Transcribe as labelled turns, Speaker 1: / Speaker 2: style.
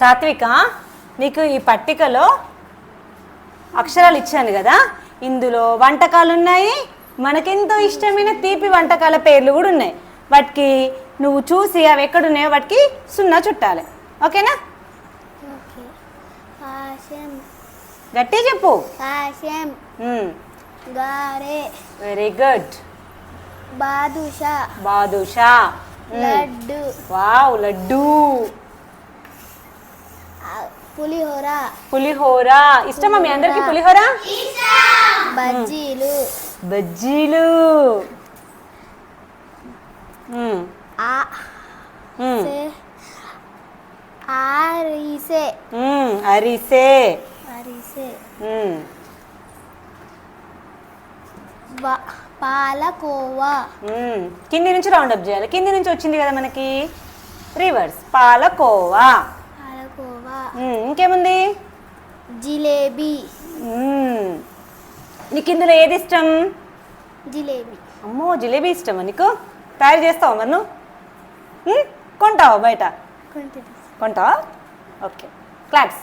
Speaker 1: సాత్విక నీకు ఈ పట్టికలో అక్షరాలు ఇచ్చాను కదా? ఇందులో వంటకాలు ఉన్నాయి మనకెంతో ఇష్టమైన తీపి వంటకాల పేర్లు కూడా ఉన్నాయి. వాటికి నువ్వు చూసి అవి ఎక్కడున్నాయో వాటికి సున్నా చుట్టాలి. ఓకేనా? గట్టి చెప్పు. Very good
Speaker 2: badusha.
Speaker 1: Badusha.
Speaker 2: Laddu.
Speaker 1: Wow laddu.
Speaker 2: Pulihora.
Speaker 1: Pulihora. ఇష్టమా మీ అందరికి పులిహోర.
Speaker 2: బజ్జీలు.
Speaker 1: బజ్జీలు. అరిసే.
Speaker 2: అరిసే. బ- పాలకోవా.
Speaker 1: కింది నుంచి రౌండ్ అప్ చేయాలి. కింది నుంచి వచ్చింది కదా మనకి. రివర్స్. పాలకోవా. మ్మ్. ఇంకేముంది?
Speaker 2: జిలేబీ.
Speaker 1: మ్మ్. నీకు ఇందులో ఏది ఇష్టం?
Speaker 2: జిలేబీ.
Speaker 1: అమ్మో జిలేబీ ఇష్టమా నీకు? తయారు చేస్తావా మరి నువ్వు? మ్మ్? కొంటావా బయట? కొంటావా? ఓకే. క్లాప్స్